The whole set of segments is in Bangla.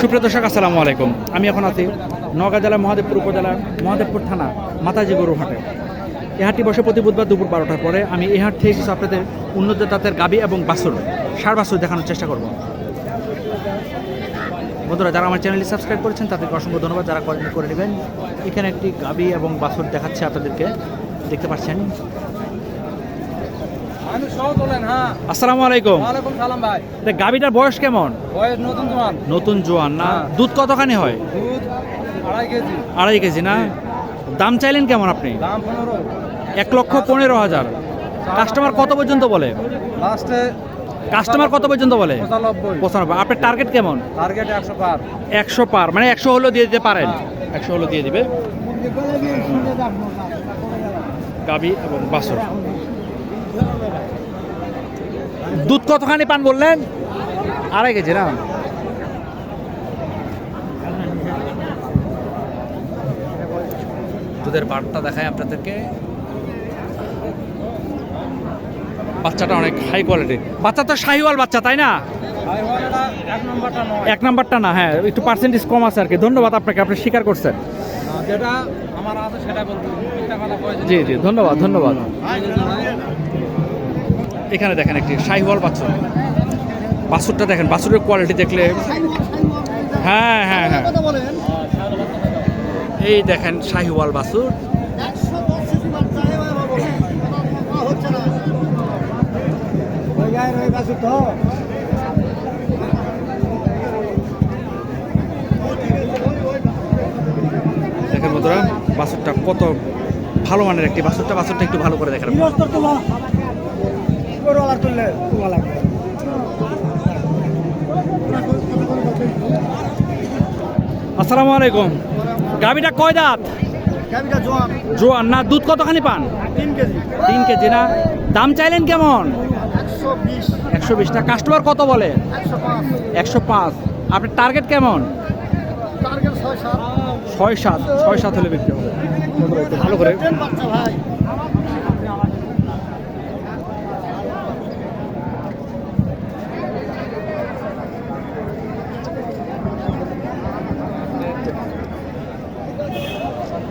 সুপ্রিয় দর্শক, আসসালামু আলাইকুম। আমি এখন আছি নওগাঁ জেলা মহাদেবপুর উপজেলার মহাদেবপুর থানা মাতাজি গরুর হাটে। এই হাটটি বসে প্রতি বুধবার দুপুর বারোটার পরে আমি এই হাট থেকে আপনাদের উন্নত জাতের গাবি এবং বাসুর সার বাসুর দেখানোর চেষ্টা করব। বন্ধুরা, যারা আমার চ্যানেলটি সাবস্ক্রাইব করেছেন, তাদেরকে অসংখ্য ধন্যবাদ। যারা করেন করে নেবেন, এখানে একটি গাবি এবং বাছুর দেখাচ্ছে আপনাদেরকে। দেখতে পাচ্ছেন আমি সহ তোলেন হ্যাঁ আসসালামু আলাইকুম। ওয়ালাইকুম সালাম ভাই। এটা গাবিটার বয়স কেমন? বয়স নতুন জোয়ান। নতুন জোয়ান না? হ্যাঁ। দুধ কতখানি হয়? দুধ আড়াই কেজি। আড়াই কেজি না? দাম চাইলেন কেমন আপনি? দাম পনেরো। এক লক্ষ পনেরো হাজার। কাস্টমার কত পর্যন্ত বলে? লাস্টে কাস্টমার কত পর্যন্ত বলে? পঁচানব্বই। পঁচানব্বই। আপনার টার্গেট কেমন? টার্গেট একশো পার। একশো পার মানে একশো হলেও দিয়ে দিতে পারেন। একশো হলেও দিয়ে দিবে। গাবি এবং বাসর দুধ কতখানি পান বললেন? আড়াই কেজি না? দুধের বারটা দেখায় আপনাদেরকে। বাচ্চাটা অনেক হাই কোয়ালিটি বাচ্চা তো শাহিওয়াল বাচ্চা তাই না? এক নম্বরটা নাম্বারটা না হ্যাঁ একটু পার্সেন্টেজ কম আছে আর কি। ধন্যবাদ আপনাকে আপনি স্বীকার করছেন। যেটা জি জি ধন্যবাদ ধন্যবাদ। এখানে দেখেন একটি শাহিওয়াল বাছুর। বাছুরটা দেখেন বাছুরের কোয়ালিটি দেখলে হ্যাঁ হ্যাঁ হ্যাঁ। এই দেখেন শাহিওয়াল বাছুর। দেখেন বন্ধুরা বাছুরটা কত ভালো মানের একটি বাছুরটা? বাছুরটা একটু ভালো করে দেখেন। আসসালামু আলাইকুম। গাবিটা কয় দাঁত? জোয়ান। না দুধ কতখানি পান? তিন কেজি। না? দাম চাইলেন কেমন? একশো বিশ। না কাস্টমার কত বলে? একশো পাঁচ। আপনার টার্গেট কেমন? ছয় সাত। ছয় সাত ছয় সাত হলে বিক্রি হবে। ভালো করে।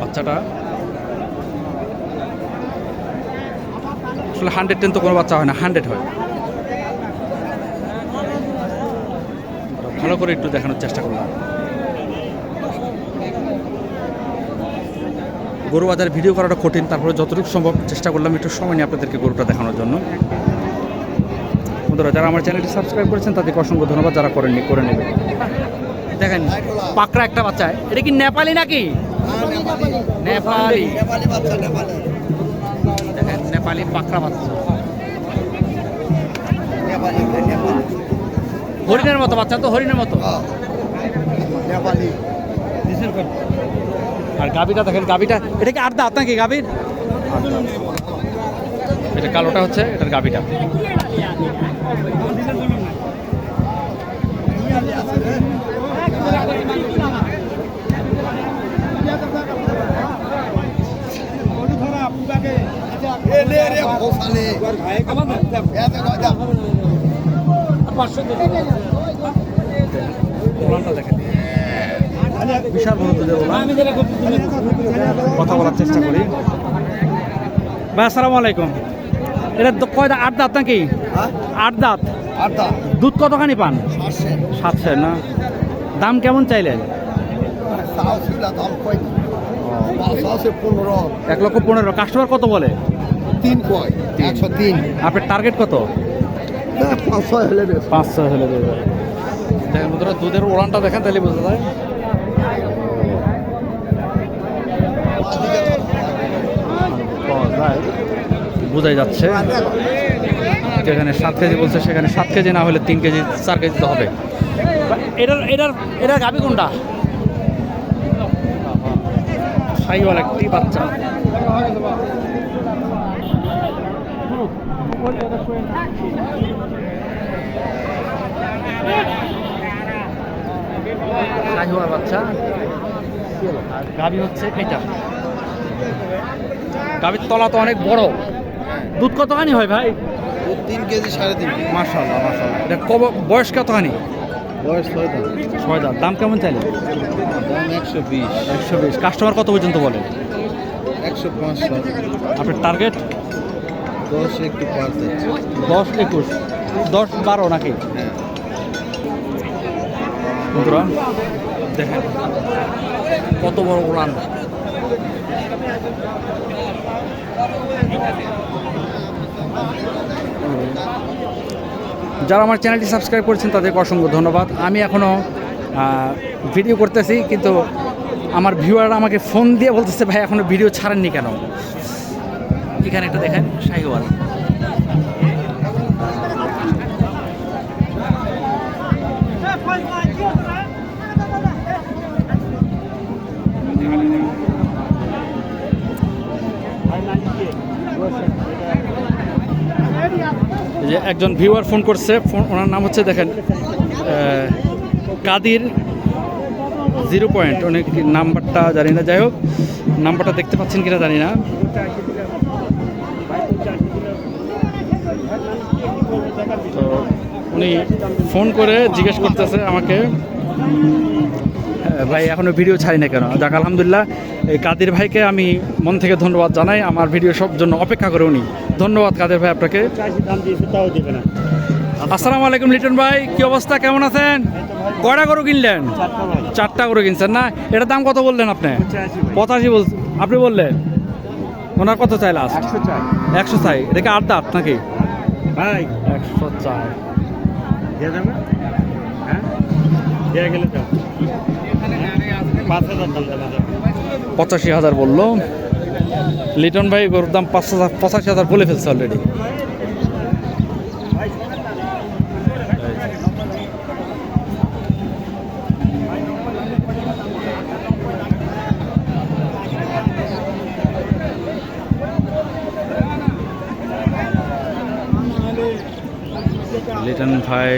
বাচ্চাটা। আসলে হান্ড্রেড টেন তো কোনো বাচ্চা হয় না হান্ড্রেড হয়। ভালো করে একটু দেখানোর চেষ্টা করলাম। গরু বাজার ভিডিও করাটা কঠিন তারপরে যতটুকু সম্ভব চেষ্টা করলাম একটু সময় নিয়ে আপনাদেরকে গরুটা দেখানোর জন্য। বন্ধুরা যারা আমার চ্যানেলটি সাবস্ক্রাইব করেছেন তাদেরকে অসংখ্য ধন্যবাদ যারা করেননি করে নেবেন। দেখেন পাকড়া একটা বাচ্চা এটা কি নেপালি নাকি? নেপালি। দেখেন নেপালি পাকড়া বাচ্চা। হরিণের মতো বাচ্চা তো হরিণের মতো। আর গাবিটা দেখেন গাবিটা এটা কি আর দাঁত নাকি এটা কালোটা হচ্ছে এটার গাবিটা দেখেন বিশাল বড় দুধের কথা বলার চেষ্টা করি। ভাই আসসালামু আলাইকুম। এটা তো কয় দাঁত আট দাঁত নাকি? আট দাঁত? দুধ কতখানি পান? সাতশো না? দাম কেমন চাইলেন? পনেরো। এক লক্ষ পনেরো। কাস্টমার কত বলে? তিন কয়। একশো তিন। আপনার টার্গেট কত? পাঁচশো হলে পাঁচশো হলে দুধের ওলানটা দেখেন তাহলে বোঝা যায়। বোঝাই যাচ্ছে। যেখানে সাত কেজি বলছে সেখানে সাত কেজি না হলে তিন কেজি চার কেজি তো হবে। এটার এটার এটার গাবি কোনটা? সাইওয়াল একটি বাচ্চা। বাচ্চা। গাবি হচ্ছে এটা। গাবির তলা তো অনেক বড়। দুধ কতখানি হয় ভাই? তিন কেজি সাড়ে তিন মাশাল্লাহ এটা কব বয়স কতখানি? বয়স ছয় দাম ছয় দাম দাম কেমন চাইলে দাম একশো বিশ। একশো বিশ। কাস্টমার কত পর্যন্ত বলে? একশো পাঁচ আপনার টার্গেট? দশ একটু পাঁচ দশ একুশ। দশ বারো নাকি? হ্যাঁ। বন্ধুরা দেখেন কত বড় উড়ান। যারা আমার চ্যানেলটি সাবস্ক্রাইব করেছেন, তাদেরকে অসংখ্য ধন্যবাদ। আমি এখনও ভিডিও করতেছি, কিন্তু আমার ভিউয়াররা আমাকে ফোন দিয়ে বলতেছে, ভাই, এখনও ভিডিও ছাড়েননি কেন? এখানে একটা দেখেন শাহিওয়াল যে একজন ভিউয়ার ফোন করছে ফোন ওনার নাম হচ্ছে দেখেন কাদির জিরো পয়েন্ট অনেক নাম্বারটা জানি না, যাই হোক, নাম্বারটা দেখতে পাচ্ছেন কিনা জানি না। তো উনি ফোন করে জিজ্ঞেস করতেছে আমাকে ভাই এখনও ভিডিও ছাড়ি না কেন? যাক আলহামদুলিল্লাহ এই কাদের ভাইকে আমি মন থেকে ধন্যবাদ জানাই। আমার ভিডিও সব জন্য অপেক্ষা করে উনি। ধন্যবাদ কাদের ভাই আপনাকে। আসসালামু আলাইকুম লিটন ভাই কি অবস্থা? কেমন আছেন? কয়টা গরু কিনলেন? চারটা গরু কিনছেন না? এটার দাম কত বললেন আপনি? পঁচাশি বল আপনি বললেন? ওনার কত চাই লাস্ট একশো চাই। এটা কি আট দাঁত নাকি? ভাই। একশো দিয়ে দেবে? হ্যাঁ? দিয়ে গেলে পঁচাশি হাজার বলল। লিটন ভাই, গরুর দাম পাঁচ হাজার, পঁচাশি হাজার বলে ফেলছে অলরেডি লিটন ভাই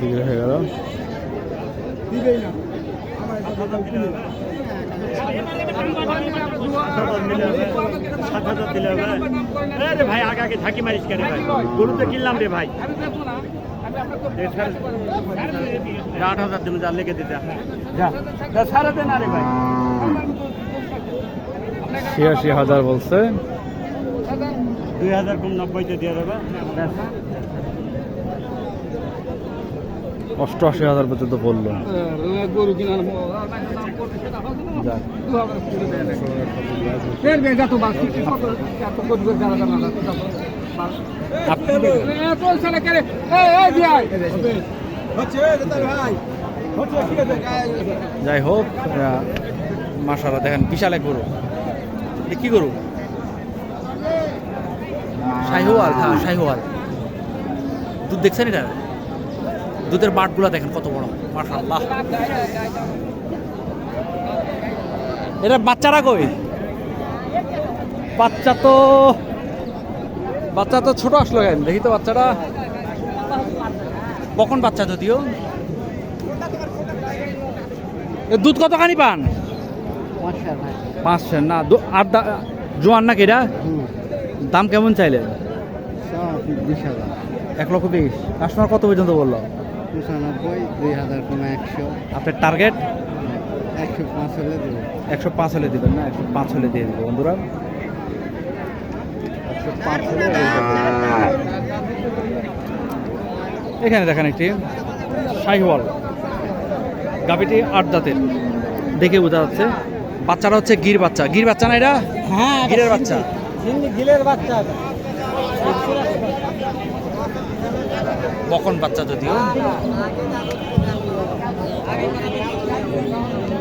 বিক্রি হয়ে গেল সাত হাজার দিলে হবে রে ভাই আগে আগে থাকি মারিস কেন ভাই গরু তো কিনলাম রে ভাই আট হাজার দিন যা লেগে দিতে সারা দে না রে ভাই ছিয়াশি হাজার বলছে দুই হাজার কম নব্বইতে দিয়ে দেবে। অষ্টআশি হাজার পর্যন্ত বলল যাই হোক মাসারা দেখেন বিশাল এক গরু। কি গরু? শাহিওয়াল হ্যাঁ শাহিওয়াল। দুধ দেখছেন এটা? দুধের বাটগুলো দেখেন কত বড়। মাশাল্লাহ এটা বাচ্চারা কই? বাচ্চা তো বাচ্চা তো ছোট আসলো কেন? দেখি তো বাচ্চাটা। কখন বাচ্চা যদিও? এ দুধ কতখানি পান? পাঁচশো না আর জোয়ান নাকি এটা? দাম কেমন চাইলেন? এক লক্ষ বিশ। কাস্টমার কত পর্যন্ত বলল? পঁচানব্বই দুই হাজার কমে একশো। আপনার টার্গেট একশো পাঁচ হলে দেবো। একশো পাঁচ হলে দেবেন না? একশো পাঁচ হলে দিয়ে দেবো বন্ধুরা। একশো পাঁচ হলে এখানে দেখেন একটি শাহিওয়াল। গাভিটি আট দাঁতের দেখে বোঝা যাচ্ছে। বাচ্চাটা হচ্ছে গির বাচ্চা। গির বাচ্চা না এটা? হ্যাঁ গিরের বাচ্চা। গিলের বাচ্চা। বকন বাচ্চা যদিও।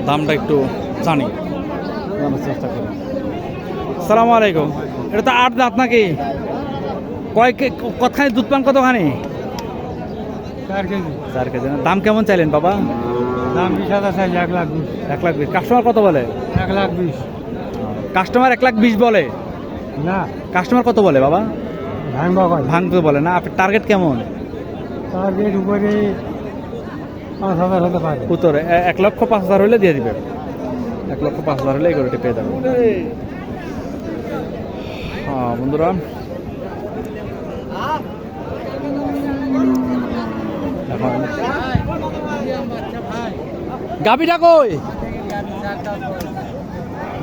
দামটা একটু জানি। জানার চেষ্টা করি। সালাম আলাইকুম। এটা তো আট দাঁত নাকি? কয় কে- কতখানি দুধ পান কতখানি? চার কেজি। দাম কেমন চাইলেন বাবা? দাম বিশ হাজার চাইছে এক লাখ বিশ। এক লাখ বিশ। কাস্টমার কত বলে? এক লাখ বিশ। কাস্টমার এক লাখ বিশ বলে? না। কাস্টমার কত বলে বাবা? ভাঙবা কয়? ভাঙতে বলে না। আপনার টার্গেট কেমন? টার্গেট উপরে পাঁচ হাজার হতে পারে। উত্তরে এক লক্ষ পাঁচ হাজার হলে দিয়ে দিবে। এক লক্ষ পাঁচ হাজার হলে এই গরুটি পেয়ে যাবে। হ্যাঁ বন্ধুরা। গাবিটা কই?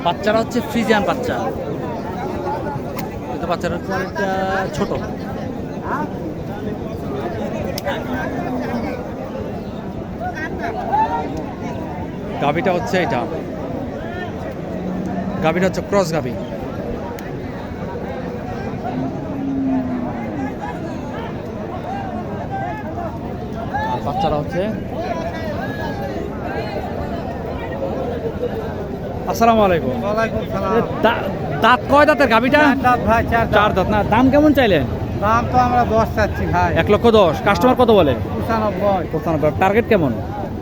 বাচ্চারা হচ্ছে ফ্রিজিয়ান বাচ্চা। কিন্তু বাচ্চারা হচ্ছে অনেকটা ছোট। গাবিটা হচ্ছে এটা। গাবিটা হচ্ছে ক্রস গাবি আর বাচ্চারা হচ্ছে আসসালামু আলাইকুম। দাঁত কয় দাঁতের গাবিটা চার দাঁত। না দাম কেমন চাইলেন? দাম তো আমরা দশ চাচ্ছি ভাই। এক লক্ষ দশ। কাস্টমার কত বলে? পঁচানব্বই। পঁচানব্বই। টার্গেট কেমন?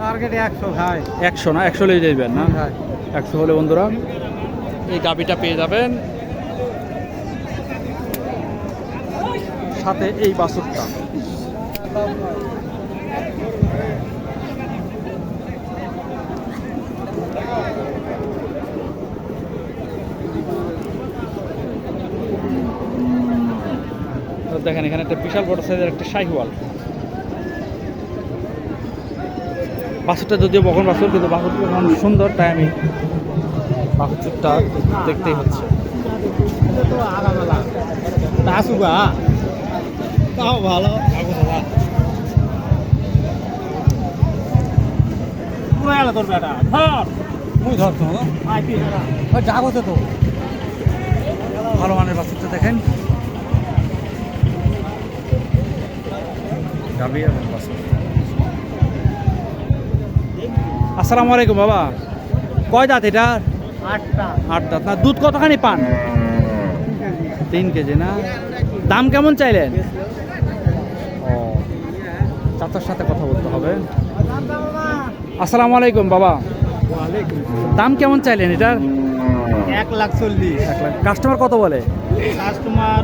টার্গেট একশো ভাই। একশো না? একশো লিয়ে দেবেন না? ভাই একশো হলে বন্ধুরা এই গাবিটা পেয়ে যাবেন। সাথে এই বাসুরটা। দেখেন এখানে একটা বিশাল বড় সাইজের একটা শাহিওয়াল। বাছুরটা যদিও বকন বাছুর কিন্তু বাছুরটা এখন সুন্দর তাই আমি বাছুরটা দেখতেই হচ্ছে। আসুবা তাও ভালো। তোর বেটা ধর। মুই তো। ভালো মানের বাছুরটা দেখেন। এবং আসসালামু আলাইকুম বাবা। কয় দাঁত এটা? আটটা আট দাঁত। না দুধ কতখানি পান? তিন কেজি না? দাম কেমন চাইলেন? ও চাচার সাথে কথা বলতে হবে। আসসালামু আলাইকুম বাবা। দাম কেমন চাইলেন এটার? এক লাখ চল্লিশ। এক লাখ। কাস্টমার কত বলে? কাস্টমার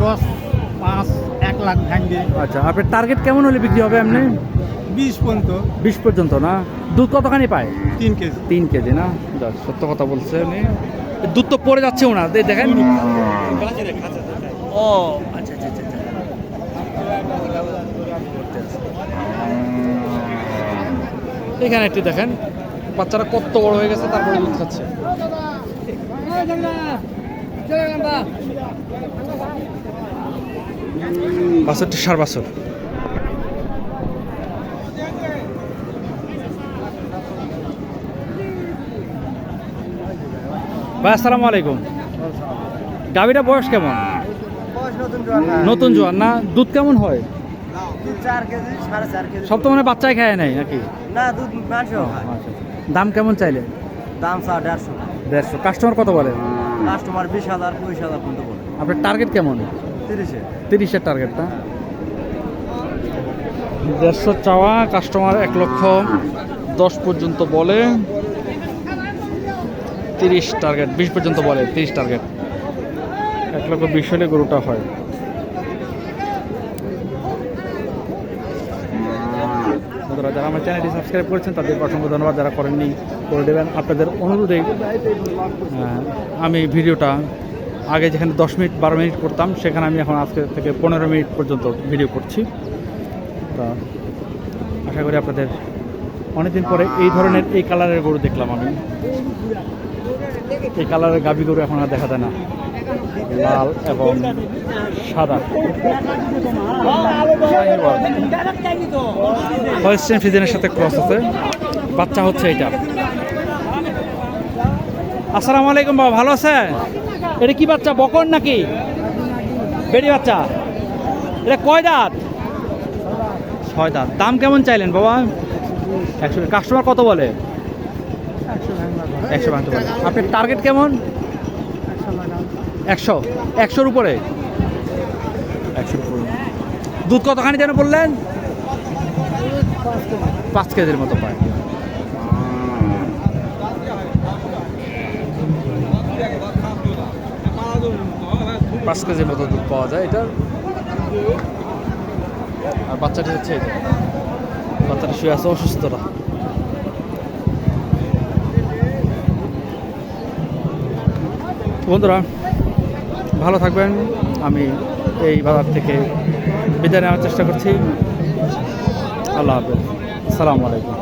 দশ পাঁচ। লাখ ভাঙ্গে। আচ্ছা আপনার টার্গেট কেমন হলে বিক্রি হবে এমনি বিশ পর্যন্ত। বিশ পর্যন্ত না? দুধ কতখানি পায়? তিন কেজি। তিন কেজি না? সত্য কথা বলছে উনি। দুধ তো পড়ে যাচ্ছে ওনার দে- দেখেন। ও আচ্ছা আচ্ছা আচ্ছা আচ্ছা। এখানে একটু দেখেন। বাচ্চারা কত বড় হয়ে গেছে তারপরে দুধ খাচ্ছে। বাছরটি সার বাছর ভাই আসসালামু আলাইকুম। গাভিটা বয়স কেমন? নতুন জোয়ার না। দুধ কেমন হয়? সব তো মানে বাচ্চাই খায় নাই নাকি? না দুধ আচ্ছা দাম কেমন চাইলে? দাম দেড়শো। দেড়শো। কাস্টমার কত বলে? কাস্টমার বিশ হাজার পঁচিশ হাজার পর্যন্ত বলে। আপনার টার্গেট কেমন? তিরিশের টার্গেটটা দেড়শো চাওয়া কাস্টমার এক লক্ষ দশ পর্যন্ত বলে। তিরিশ টার্গেট বিশ পর্যন্ত বলে, তিরিশ টার্গেট এক লক্ষ বিশ হলে গরুটা হয়। যারা আমার চ্যানেলটি সাবস্ক্রাইব করেছেন, তাদেরকে অসংখ্য ধন্যবাদ। যারা করেননি, করে দেবেন। আপনাদের অনুরোধে আমি ভিডিওটা আগে যেখানে দশ মিনিট, বারো মিনিট করতাম, সেখানে আমি এখন আজকে থেকে পনেরো মিনিট পর্যন্ত ভিডিও করছি। তা আশা করি আপনাদের অনেকদিন পরে এই ধরনের এই কালারের গরু দেখলাম আমি। এই কালারের গাভী গরু এখন আর দেখা যায় না। লাল এবং সাদা। হয়েস্টেন ফিজেনের সাথে ক্রস আছে। বাচ্চা হচ্ছে এটা। আসসালামু আলাইকুম বাবা, ভালো আছে এটা কি বাচ্চা বকর নাকি? বেড়ি বাচ্চা। এটা কয় দাঁত? ছয় দাঁত। দাম কেমন চাইলেন বাবা? একশো কাস্টমার কত বলে? একশো ভাঙতে পারে আপনার টার্গেট কেমন? একশো। একশোর উপরে? একশোর উপরে। দুধ কতখানি যেন বললেন? পাঁচ কেজির মতো পায়। পাঁচ কেজির মতো দুধ পাওয়া যায়। এটা আর বাচ্চাটি হচ্ছে যে। বাচ্চাটা শুয়ে আছে অসুস্থরা বন্ধুরা, ভালো থাকবেন। আমি এই বাজার থেকে বিদায় নেওয়ার চেষ্টা করছি। আল্লাহ হাফেজ। আসসালামু আলাইকুম।